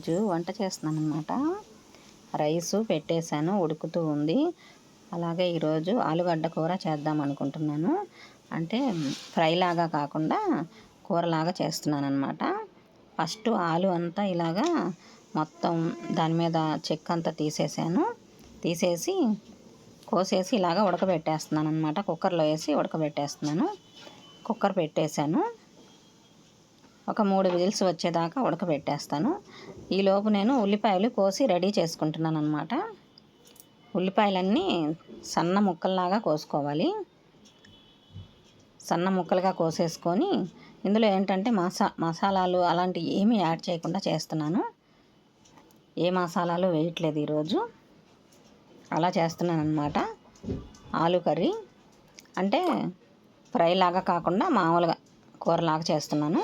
ఈరోజు వంట చేస్తున్నాను అనమాట రైసు పెట్టేశాను ఉడుకుతూ ఉంది. అలాగే ఈరోజు ఆలుగడ్డ కూర చేద్దాం అనుకుంటున్నాను. అంటే ఫ్రై లాగా కాకుండా కూరలాగా చేస్తున్నాను అనమాట ఫస్ట్ ఆలు అంతా ఇలాగా మొత్తం దాని మీద చెక్క అంతా తీసేసాను. తీసేసి కోసేసి ఇలాగ ఉడకబెట్టేస్తున్నాను అనమాట కుక్కర్లో వేసి ఉడకబెట్టేస్తున్నాను. కుక్కర్ పెట్టేశాను. ఒక మూడు విజిల్స్ వచ్చేదాకా ఉడకబెట్టేస్తాను. ఈలోపు నేను ఉల్లిపాయలు కోసి రెడీ చేసుకుంటున్నాను అనమాట ఉల్లిపాయలన్నీ సన్న ముక్కల్లాగా కోసుకోవాలి. సన్న ముక్కలుగా కోసేసుకొని ఇందులో ఏంటంటే మసా మసాలాలు అలాంటివి ఏమీ యాడ్ చేయకుండా చేస్తున్నాను. ఏ మసాలాలు వేయట్లేదు ఈరోజు. అలా చేస్తున్నాను అనమాట ఆలు కర్రీ. అంటే ఫ్రై లాగా కాకుండా మామూలుగా కూరలాగా చేస్తున్నాను.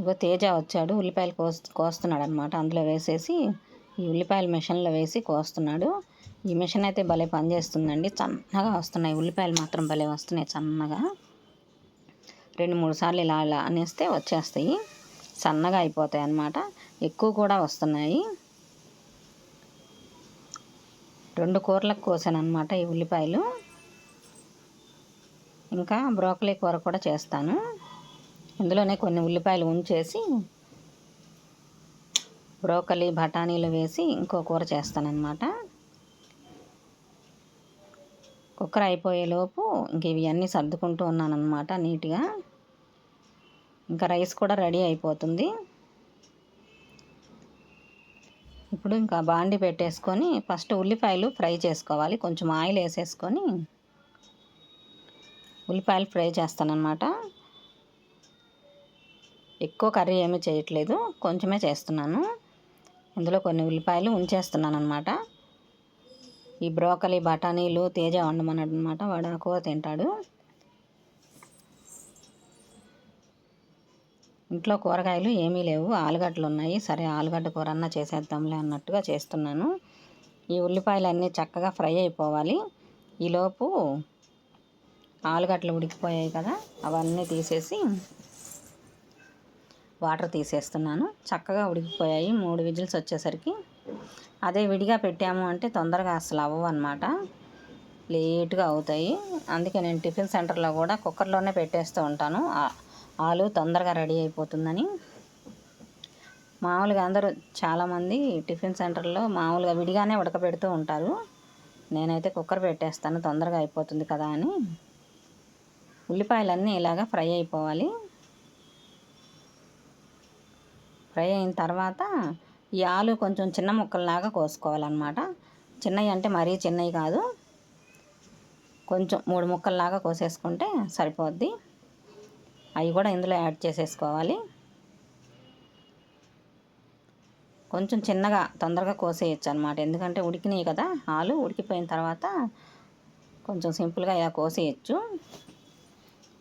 ఇగో తేజ వచ్చాడు ఉల్లిపాయలు కోస్ కోస్తున్నాడు అనమాట అందులో వేసేసి ఈ ఉల్లిపాయలు మిషన్లో వేసి కోస్తున్నాడు. ఈ మిషన్ అయితే భలే పనిచేస్తుందండి. సన్నగా వస్తున్నాయి. ఉల్లిపాయలు మాత్రం భలే వస్తున్నాయి సన్నగా రెండు మూడు సార్లు ఇలా ఇలా అనేస్తే వచ్చేస్తాయి. సన్నగా అయిపోతాయి అన్నమాట. ఎక్కువ కూడా వస్తున్నాయి. రెండు కూరలకు కోసాను అనమాట ఈ ఉల్లిపాయలు. ఇంకా బ్రోకలీ కూర కూడా చేస్తాను. ఇందులోనే కొన్ని ఉల్లిపాయలు ఉంచేసి బ్రోకలీ బఠానీలు వేసి ఇంకో కూర చేస్తానన్నమాట. కుక్కర్ అయిపోయేలోపు ఇంక ఇవి అన్నీ సర్దుకుంటూ ఉన్నానన్నమాట నీట్గా. ఇంకా రైస్ కూడా రెడీ అయిపోతుంది. ఇప్పుడు ఇంకా బాండి పెట్టేసుకొని ఫస్ట్ ఉల్లిపాయలు ఫ్రై చేసుకోవాలి. కొంచెం ఆయిల్ వేసేసుకొని ఉల్లిపాయలు ఫ్రై చేస్తానన్నమాట. ఎక్కువ కర్రీ ఏమీ చేయట్లేదు. కొంచెమే చేస్తున్నాను. ఇందులో కొన్ని ఉల్లిపాయలు ఉంచేస్తున్నాను అనమాట ఈ బ్రోకలీ బఠానీలు తేజ వండమన్నాడు అనమాట వాడు ఆ తింటాడు. ఇంట్లో కూరగాయలు ఏమీ లేవు. ఆలుగడ్డలు ఉన్నాయి. సరే ఆలుగడ్డ కూర అన్నా చేసేద్దాంలే అన్నట్టుగా చేస్తున్నాను. ఈ ఉల్లిపాయలు అన్నీ చక్కగా ఫ్రై అయిపోవాలి. ఈలోపు ఆలుగడ్డలు ఉడికిపోయాయి కదా అవన్నీ తీసేసి వాటర్ తీసేస్తున్నాను. చక్కగా ఉడికిపోయాయి. మూడు విజిల్స్ వచ్చేసరికి అదే విడిగా పెట్టాము అంటే తొందరగా అసలు అవ్వవు అనమాట లేటుగా అవుతాయి. అందుకే నేను టిఫిన్ సెంటర్లో కూడా కుక్కర్లోనే పెట్టేస్తూ ఉంటాను. ఆలు తొందరగా రెడీ అయిపోతుందని. మామూలుగా అందరూ చాలామంది టిఫిన్ సెంటర్లో మామూలుగా విడిగానే ఉడకబెడుతూ ఉంటారు. నేనైతే కుక్కర్ పెట్టేస్తాను. తొందరగా అయిపోతుంది కదా అని. ఉల్లిపాయలన్నీ ఇలాగా ఫ్రై అయిపోవాలి. ఫ్రై అయిన తర్వాత ఈ ఆలు కొంచెం చిన్న ముక్కల్లాగా కోసుకోవాలన్నమాట. చిన్నవి అంటే మరీ చిన్నవి కాదు. కొంచెం మూడు ముక్కల్లాగా కోసేసుకుంటే సరిపోద్ది. అవి కూడా ఇందులో యాడ్ చేసేసుకోవాలి. కొంచెం చిన్నగా తొందరగా కోసేయచ్చు అనమాట ఎందుకంటే ఉడికినాయి కదా ఆలు ఉడికిపోయిన తర్వాత కొంచెం సింపుల్గా ఇలా కోసేయచ్చు.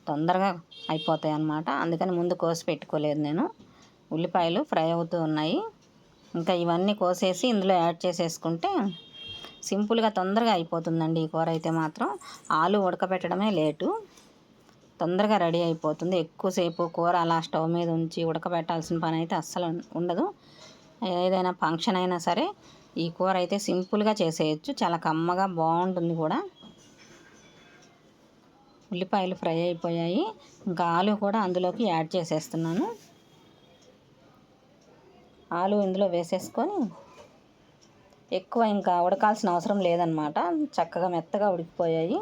తొందరగా అయిపోతాయి అన్నమాట అందుకని ముందు కోసి పెట్టుకోలేదు నేను. ఉల్లిపాయలు ఫ్రై అవుతూ ఉన్నాయి. ఇంకా ఇవన్నీ కోసేసి ఇందులో యాడ్ చేసేసుకుంటే సింపుల్గా తొందరగా అయిపోతుందండి ఈ కూర అయితే మాత్రం. ఆలు ఉడకబెట్టడమే లేటు. తొందరగా రెడీ అయిపోతుంది. ఎక్కువసేపు కూర అలా స్టవ్ మీద ఉంచి ఉడకబెట్టాల్సిన పని అయితే అస్సలు ఉండదు. ఏదైనా ఫంక్షన్ అయినా సరే ఈ కూర అయితే సింపుల్గా చేసేయచ్చు. చాలా కమ్మగా బాగుంటుంది కూడా. ఉల్లిపాయలు ఫ్రై అయిపోయాయి. ఇంకా ఆలు కూడా అందులోకి యాడ్ చేసేస్తున్నాను. ఆలు ఇందులో వేసేసుకొని ఎక్కువ ఇంకా ఉడకాల్సిన అవసరం లేదనమాట చక్కగా మెత్తగా ఉడికిపోయాయి.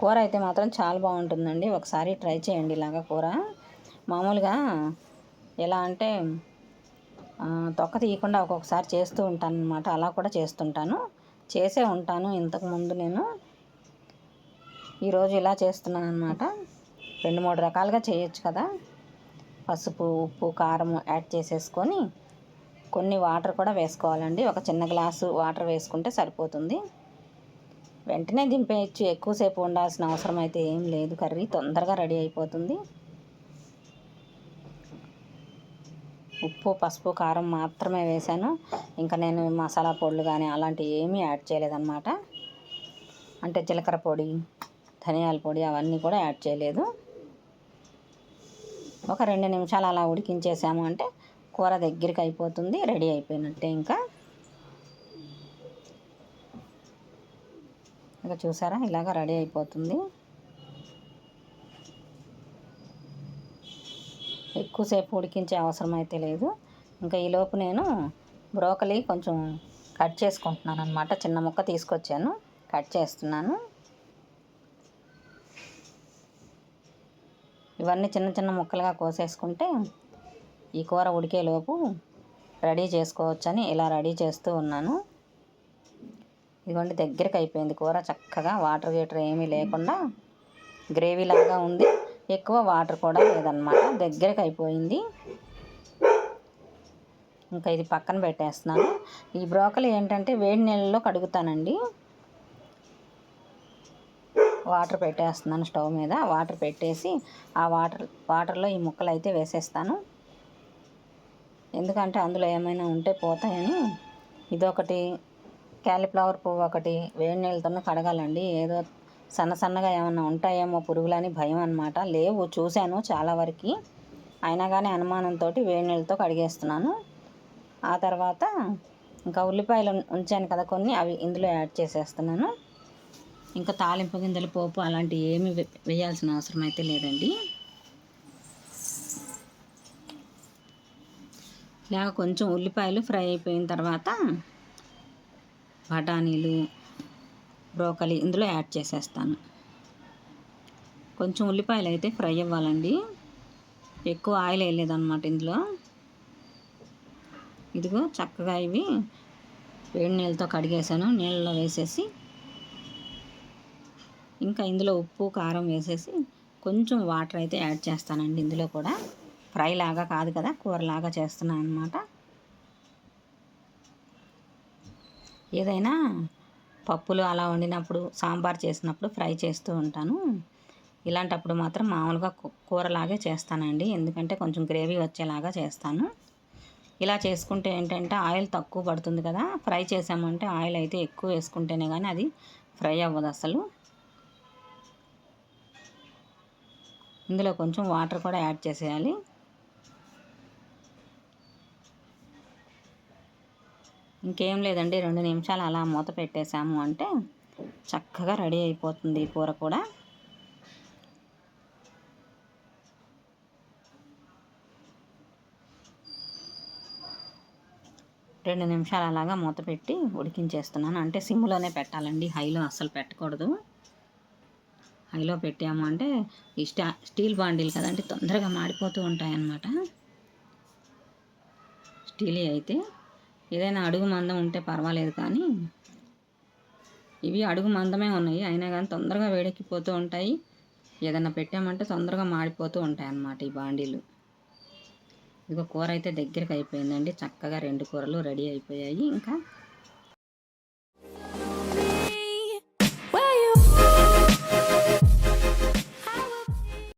కూర అయితే మాత్రం చాలా బాగుంటుందండి. ఒకసారి ట్రై చేయండి ఇలాగా కూర. మామూలుగా ఎలా అంటే తొక్క తీయకుండా ఒక్కొక్కసారి చేస్తూ ఉంటాను అనమాట అలా కూడా చేస్తుంటాను. చేసే ఉంటాను ఇంతకుముందు నేను. ఈరోజు ఇలా చేస్తున్నాను అనమాట రెండు మూడు రకాలుగా చేయొచ్చు కదా. పసుపు ఉప్పు కారం యాడ్ చేసేసుకొని కొన్ని వాటర్ కూడా వేసుకోవాలండి. ఒక చిన్న గ్లాసు వాటర్ వేసుకుంటే సరిపోతుంది. వెంటనే దింపేయచ్చు. ఎక్కువసేపు ఉండాల్సిన అవసరం అయితే ఏం లేదు. కర్రీ తొందరగా రెడీ అయిపోతుంది. ఉప్పు పసుపు కారం మాత్రమే వేశాను. ఇంకా నేను మసాలా పొడులు కానీ అలాంటివి ఏమీ యాడ్ చేయలేదన్నమాట. అంటే జీలకర్ర పొడి ధనియాల పొడి అవన్నీ కూడా యాడ్ చేయలేదు. ఒక రెండు నిమిషాలు అలా ఉడికించేసాము అంటే కూర దగ్గరికి అయిపోతుంది రెడీ అయిపోయినట్టే ఇంకా. ఇంకా చూసారా? ఇలాగ రెడీ అయిపోతుంది. ఎక్కువసేపు ఉడికించే అవసరం అయితే లేదు. ఇంకా ఈలోపు నేను బ్రోకలీ కొంచెం కట్ చేసుకుంటున్నాను అనమాట చిన్న ముక్క తీసుకొచ్చాను కట్ చేస్తున్నాను. ఇవన్నీ చిన్న చిన్న ముక్కలుగా కోసేసుకుంటే ఈ కూర ఉడికేలోపు రెడీ చేసుకోవచ్చని ఇలా రెడీ చేస్తూ ఉన్నాను. ఇదిగోండి దగ్గరికి అయిపోయింది కూర. చక్కగా వాటర్ గీటర్ ఏమీ లేకుండా గ్రేవీ లాగా ఉంది. ఎక్కువ వాటర్ కూడా లేదనమాట దగ్గరికి అయిపోయింది. ఇంకా ఇది పక్కన పెట్టేస్తున్నాను. ఈ బ్రోకలి ఏంటంటే వేడి నీళ్ళలో కడుగుతానండి. వాటర్ పెట్టేస్తున్నాను స్టవ్ మీద. వాటర్ పెట్టేసి ఆ వాటర్ వాటర్లో ఈ ముక్కలు అయితే వేసేస్తాను. ఎందుకంటే అందులో ఏమైనా ఉంటే పోతాయని. ఇదొకటి క్యాలీఫ్లవర్ పువ్వు ఒకటి వేడి నీళ్ళతో కడగాలండి. ఏదో సన్న సన్నగా ఏమైనా ఉంటాయేమో పురుగులని భయం అనమాట లేవు చూశాను చాలా వరకు. అయినా కానీ అనుమానంతో వేడి నీళ్ళతో కడిగేస్తున్నాను. ఆ తర్వాత ఇంకా ఉల్లిపాయలు ఉంచాను కదా కొన్ని అవి ఇందులో యాడ్ చేసేస్తున్నాను. ఇంకా తాలింపు గింజలు పోపు అలాంటివి ఏమి వేయాల్సిన అవసరం అయితే లేదండి. లేక కొంచెం ఉల్లిపాయలు ఫ్రై అయిపోయిన తర్వాత బఠానీలు బ్రోకలి ఇందులో యాడ్ చేసేస్తాను. కొంచెం ఉల్లిపాయలు అయితే ఫ్రై అవ్వాలండి. ఎక్కువ ఆయిల్ వేయలేదన్నమాట ఇందులో. ఇదిగో చక్కగా ఇవి వేడి నీళ్ళతో కడిగేసాను నీళ్ళలో వేసేసి ఇంకా ఇందులో ఉప్పు కారం వేసేసి కొంచెం వాటర్ అయితే యాడ్ చేస్తానండి ఇందులో కూడా. ఫ్రై లాగా కాదు కదా కూరలాగా చేస్తున్నాను అనమాట ఏదైనా పప్పులు అలా వండినప్పుడు సాంబార్ చేసినప్పుడు ఫ్రై చేస్తూ ఉంటాను. ఇలాంటప్పుడు మాత్రం మామూలుగా కూరలాగే చేస్తానండి. ఎందుకంటే కొంచెం గ్రేవీ వచ్చేలాగా చేస్తాను. ఇలా చేసుకుంటే ఏంటంటే ఆయిల్ తక్కువ పడుతుంది కదా ఫ్రై చేసామంటే ఆయిల్ అయితే ఎక్కువ వేసుకుంటేనే కానీ అది ఫ్రై అవ్వదు అసలు. ఇందులో కొంచెం వాటర్ కూడా యాడ్ చేసేయాలి. ఇంకేం లేదండి రెండు నిమిషాలు అలా మూత పెట్టేశాము అంటే చక్కగా రెడీ అయిపోతుంది ఈ కూర కూడా. రెండు నిమిషాలు అలాగా మూత పెట్టి ఉడికించేస్తున్నాను. అంటే సిమ్లోనే పెట్టాలండి హైలో అస్సలు పెట్టకూడదు. హైలో పెట్టాము అంటే ఈ స్టా స్టీల్ బాండీలు కదండి తొందరగా మాడిపోతూ ఉంటాయన్నమాట. స్టీలీ అయితే ఏదైనా అడుగు మందం ఉంటే పర్వాలేదు కానీ ఇవి అడుగు మందమే ఉన్నాయి. అయినా కానీ తొందరగా వేడెక్కిపోతూ ఉంటాయి. ఏదైనా పెట్టామంటే తొందరగా మాడిపోతూ ఉంటాయి అన్నమాట ఈ బాండీలు. ఇదిగో కూర అయితే దగ్గరికి అయిపోయిందండి చక్కగా రెండు కూరలు రెడీ అయిపోయాయి. ఇంకా